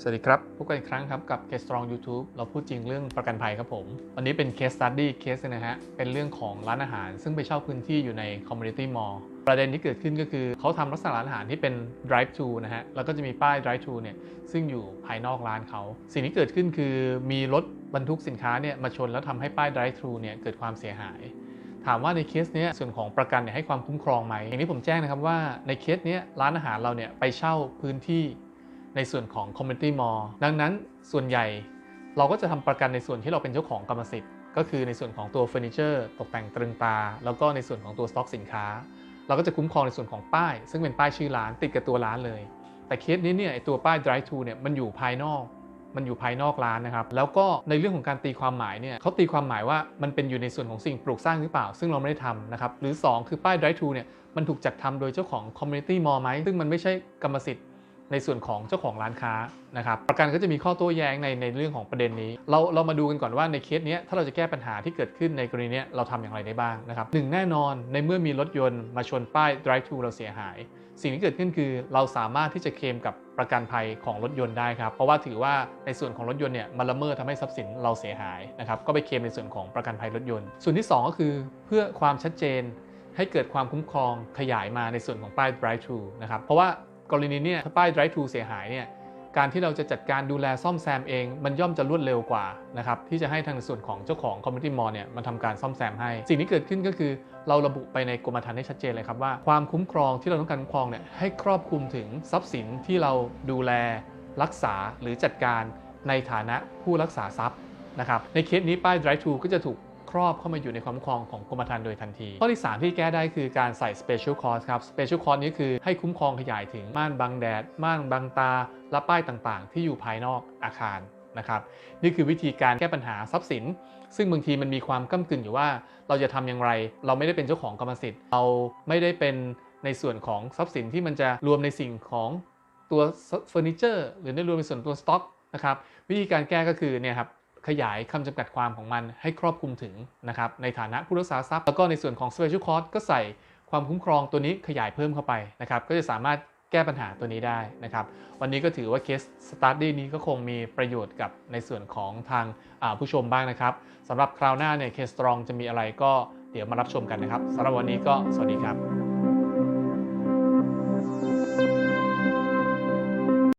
สวัสดีครับพบกันอีกครั้งครับกับ Case Strong YouTube เราพูดจริงเรื่องประกันภัยครับผม วันนี้เป็น Case Study Case นะฮะ เป็นเรื่องของร้านอาหาร ซึ่งไปเช่าพื้นที่อยู่ใน Community Mall ประเด็นที่เกิดขึ้นก็คือเขาทำลักษณะร้านอาหารที่เป็น drive thru นะฮะ แล้วก็จะมีป้าย drive thru เนี่ยซึ่งอยู่ภายนอกร้านเขา สิ่งที่เกิดขึ้นคือมีรถบรรทุกสินค้าเนี่ยมาชนแล้วทำให้ป้าย drive thru เนี่ยเกิดความเสียหายถามว่าในเคสเนี้ยส่วนของประกันเนี่ยให้ความคุ้มครองไหมอย่างที่ผมแจ้งนะครับว่าในเคสเนี้ยร้านอาหารเราเนี่ยไปเช่าพื้นที่ ในส่วนของ community mall ดังนั้นส่วนใหญ่เราก็จะทำประกันในส่วนที่เราเป็นเจ้าของกรรมสิทธิ์ ก็คือในส่วนของตัวเฟอร์นิเจอร์ตกแต่งตรึงตา แล้วก็ในส่วนของตัวสต็อกสินค้า เราก็จะคุ้มครองในส่วนของป้าย ซึ่งเป็นป้ายชื่อร้านติดกับตัวร้านเลย แต่เคสนี้เนี่ยไอตัวป้าย drive to เนี่ยมันอยู่ภายนอกมันอยู่ภายนอกร้านนะครับ แล้วก็ในเรื่องของการตีความหมายเนี่ยเขาตีความหมายว่ามันเป็นอยู่ในส่วนของสิ่งปลูกสร้างหรือเปล่า ซึ่งเราไม่ได้ทำนะครับ หรือ 2 คือป้าย drive to เนี่ย มันถูกจัดทำโดยเจ้าของ community mall ไหม ซึ่งมันไม่ใช่กรรมสิทธิ์ ในส่วนของเจ้าของร้านค้านะครับประกันก็จะมีข้อโต้แย้งในในเรื่องของประเด็นนี้ เราเรามาดูกันก่อนว่าในเคสเนี้ยถ้าเราจะแก้ปัญหาที่เกิดขึ้นในกรณีเนี้ยเราทำอย่างไรได้บ้างนะครับหนึ่งแน่นอนในเมื่อมีรถยนต์มาชนป้าย drive to เราเสียหาย สิ่งที่เกิดขึ้นคือเราสามารถที่จะเคลมกับประกันภัยของรถยนต์ได้ครับเพราะว่าถือว่าในส่วนของรถยนต์เนี่ยมันละเมิดทำให้ทรัพย์สินเราเสียหายนะครับก็ไปเคลมในส่วนของประกันภัยรถยนต์ ส่วนที่ 2 ก็คือเพื่อความชัดเจนให้เกิดความคุ้มครองขยายมาในส่วนของป้าย drive to นะครับเพราะว่า กรณีเนี่ยถ้าป้าย drive to เสียหายเนี่ยการที่เราจะจัดการดูแลซ่อมแซมเอง มันย่อมจะรวดเร็วกว่านะครับที่จะให้ทางส่วนของเจ้าของ community mall เนี่ยมันทำการซ่อมแซมให้ สิ่งที่เกิดขึ้นก็คือ เราระบุไปในกรมธรรม์ให้ชัดเจนเลยครับว่าความคุ้มครองที่เราต้องการคุ้มครองเนี่ยให้ครอบคลุมถึงทรัพย์สินที่เราดูแลรักษาหรือจัดการในฐานะผู้รักษาทรัพย์นะครับในเคสนี้ป้าย drive to ก็จะถูก ครอบเข้ามาอยู่ในความคุ้มครองของกรมธรรม์โดยทันที ข้อที่ 3 ที่แก้ได้คือการใส่ special cost ครับ special cost นี้คือให้คุ้มครองขยายถึงม่านบังแดด ม่านบังตา และป้ายต่างๆ ที่อยู่ภายนอกอาคารนะครับนี่คือวิธีการแก้ปัญหาทรัพย์สิน ซึ่งบางทีมันมีความก้ากึ่งอยู่ว่าเราจะทำอย่างไร เราไม่ได้เป็นเจ้าของกรรมสิทธิ์ เราไม่ได้เป็นในส่วนของทรัพย์สินที่มันจะรวมในสิ่งของตัวเฟอร์นิเจอร์หรือในรวมในส่วนตัวสต็อกนะครับวิธีการแก้ก็คือเนี่ยครับ ขยายคำจำกัดความของมันให้ครอบคลุมถึงนะครับในฐานะผู้รักษาทรัพย์ แล้วก็ในส่วนของ special cost ก็ใส่ความคุ้มครองตัวนี้ขยายเพิ่มเข้าไปนะครับก็จะสามารถแก้ปัญหาตัวนี้ได้นะครับ วันนี้ก็ถือว่าเคสสตาร์ดี้นี้ก็คงมีประโยชน์กับในส่วนของทางผู้ชมบ้างนะครับสำหรับคราวหน้าเนี่ยเคสตรองจะมีอะไรก็เดี๋ยวมารับชมกันนะครับสำหรับวันนี้ก็สวัสดีครับ